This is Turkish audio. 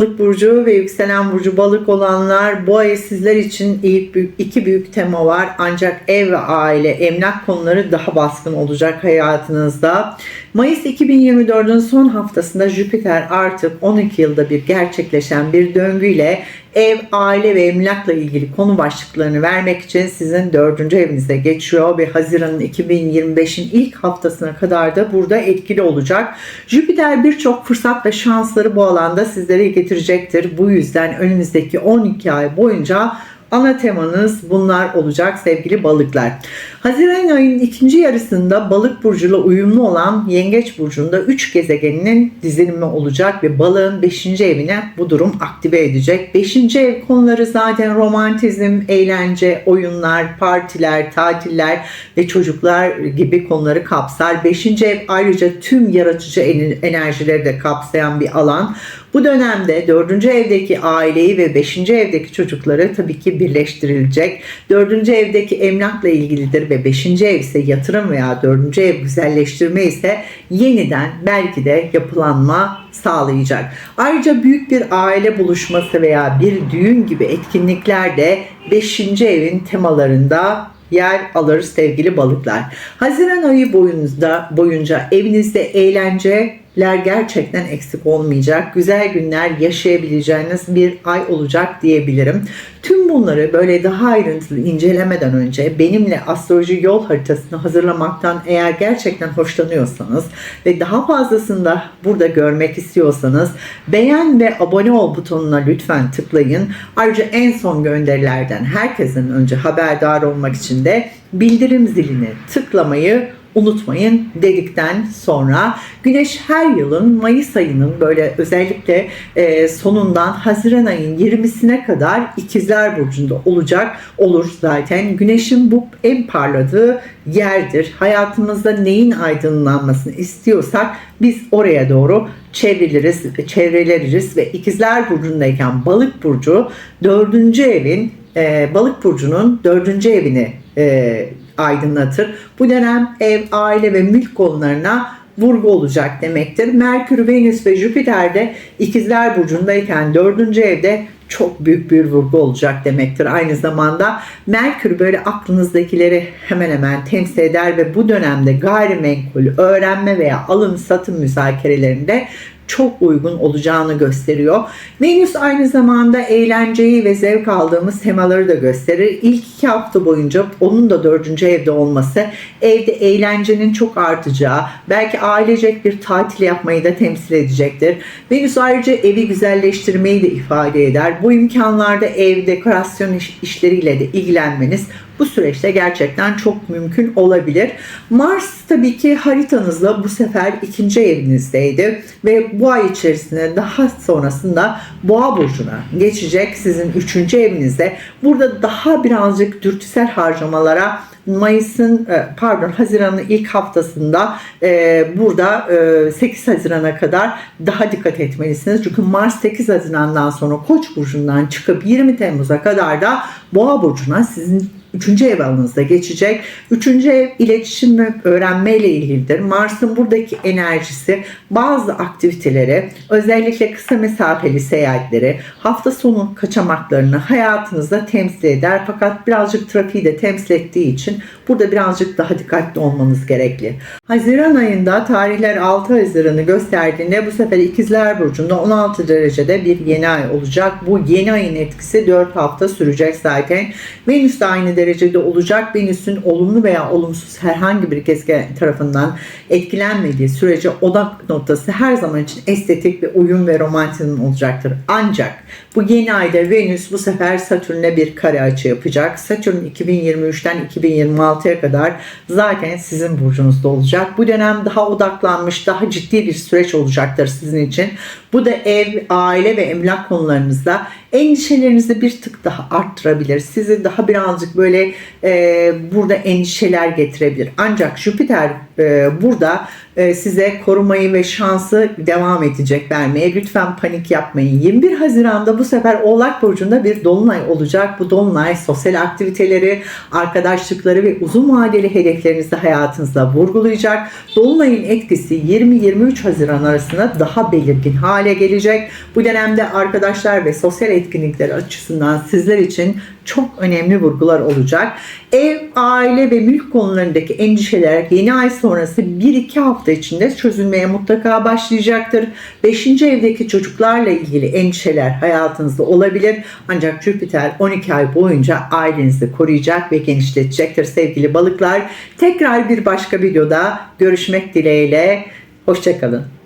Balık burcu ve yükselen burcu balık olanlar bu ay sizler için ilk büyük, iki büyük tema var. Ancak ev ve aile, emlak konuları daha baskın olacak hayatınızda. Mayıs 2024'ün son haftasında Jüpiter artık 12 yılda bir gerçekleşen bir döngüyle ev, aile ve emlakla ilgili konu başlıklarını vermek için sizin dördüncü evinize geçiyor ve Haziran'ın 2025'in ilk haftasına kadar da burada etkili olacak. Jüpiter birçok fırsat ve şansları bu alanda sizlere getirecektir. Bu yüzden önümüzdeki 12 ay boyunca ana temanız bunlar olacak sevgili balıklar. Haziran ayının ikinci yarısında balık burcuyla uyumlu olan yengeç burcunda 3 gezegeninin dizilimi olacak ve balığın 5. evine bu durum aktive edecek. 5. ev konuları zaten romantizm, eğlence, oyunlar, partiler, tatiller ve çocuklar gibi konuları kapsar. 5. ev ayrıca tüm yaratıcı enerjileri de kapsayan bir alan. Bu dönemde 4. evdeki aileyi ve 5. evdeki çocukları tabii ki birleştirilecek. 4. evdeki emlakla ilgilidir ve 5. ev ise yatırım veya 4. ev güzelleştirme ise yeniden belki de yapılanma sağlayacak. Ayrıca büyük bir aile buluşması veya bir düğün gibi etkinlikler de 5. evin temalarında yer alır sevgili balıklar. Haziran ayı boyunca, boyunca evinizde eğlence ler gerçekten eksik olmayacak. Güzel günler yaşayabileceğiniz bir ay olacak diyebilirim. Tüm bunları böyle daha ayrıntılı incelemeden önce benimle astroloji yol haritasını hazırlamaktan eğer gerçekten hoşlanıyorsanız ve daha fazlasını da burada görmek istiyorsanız beğen ve abone ol butonuna lütfen tıklayın. Ayrıca en son gönderilerden herkesin önce haberdar olmak için de bildirim zilini tıklamayı unutmayın dedikten sonra Güneş her yılın Mayıs ayının böyle özellikle e, sonundan Haziran ayın 20'sine kadar İkizler Burcu'nda olacak olur zaten. Güneşin bu en parladığı yerdir. Hayatımızda neyin aydınlanmasını istiyorsak biz oraya doğru çevriliriz, çevreleriz ve İkizler Burcu'ndayken Balık Burcu dördüncü evin e, Balık Burcu'nun dördüncü evini e, aydınlatır. Bu dönem ev, aile ve mülk konularına vurgu olacak demektir. Merkür, Venüs ve Jüpiter de ikizler burcundayken dördüncü evde çok büyük bir vurgu olacak demektir. Aynı zamanda Merkür böyle aklınızdakileri hemen hemen temsil eder ve bu dönemde gayrimenkul, öğrenme veya alım satım müzakerelerinde çok uygun olacağını gösteriyor. Venüs aynı zamanda eğlenceyi ve zevk aldığımız temaları da gösterir. İlk iki hafta boyunca onun da dördüncü evde olması evde eğlencenin çok artacağı, belki ailecek bir tatil yapmayı da temsil edecektir. Venüs ayrıca evi güzelleştirmeyi de ifade eder. Bu imkanlarda ev dekorasyon iş, işleriyle de ilgilenmeniz bu süreçte gerçekten çok mümkün olabilir. Mars tabii ki haritanızda bu sefer ikinci evinizdeydi ve bu ay içerisinde daha sonrasında Boğa burcuna geçecek sizin üçüncü evinizde. Burada daha birazcık dürtüsel harcamalara Mayıs'ın e, pardon Haziran'ın ilk haftasında e, burada 8 e, Haziran'a kadar daha dikkat etmelisiniz. Çünkü Mars 8 Haziran'dan sonra Koç burcundan çıkıp 20 Temmuz'a kadar da Boğa burcuna sizin Üçüncü ev alanınızda geçecek. Üçüncü ev iletişim ve öğrenme ile ilgilidir. Mars'ın buradaki enerjisi bazı aktiviteleri özellikle kısa mesafeli seyahatleri hafta sonu kaçamaklarını hayatınızda temsil eder. Fakat birazcık trafiği de temsil ettiği için burada birazcık daha dikkatli olmanız gerekli. Haziran ayında tarihler 6 Haziran'ı gösterdiğinde bu sefer İkizler Burcu'nda 16 derecede bir yeni ay olacak. Bu yeni ayın etkisi 4 hafta sürecek zaten. Venüs de aynı derecede olacak. Venüs'ün olumlu veya olumsuz herhangi bir gezegen tarafından etkilenmediği sürece odak noktası her zaman için estetik ve uyum ve romantizm olacaktır. Ancak bu yeni ayda Venüs bu sefer Satürn'e bir kare açı yapacak. Satürn 2023'ten 2026'ya kadar zaten sizin burcunuzda olacak. Bu dönem daha odaklanmış, daha ciddi bir süreç olacaktır sizin için. Bu da ev, aile ve emlak konularınızda endişelerinizi bir tık daha arttırabilir. Sizi daha birazcık böyle böyle e, burada endişeler getirebilir. Ancak Jüpiter e, burada e, size korumayı ve şansı devam edecek vermeye. Lütfen panik yapmayın. 21 Haziran'da bu sefer Oğlak Burcu'nda bir dolunay olacak. Bu dolunay sosyal aktiviteleri, arkadaşlıkları ve uzun vadeli hedeflerinizi hayatınızda vurgulayacak. Dolunayın etkisi 20-23 Haziran arasında daha belirgin hale gelecek. Bu dönemde arkadaşlar ve sosyal etkinlikler açısından sizler için çok önemli vurgular olacak. Ev, aile ve mülk konularındaki endişeler yeni ay sonrası 1-2 hafta içinde çözülmeye mutlaka başlayacaktır. 5. evdeki çocuklarla ilgili endişeler hayatınızda olabilir. Ancak Jüpiter 12 ay boyunca ailenizi koruyacak ve genişletecektir sevgili balıklar. Tekrar bir başka videoda görüşmek dileğiyle. Hoşçakalın.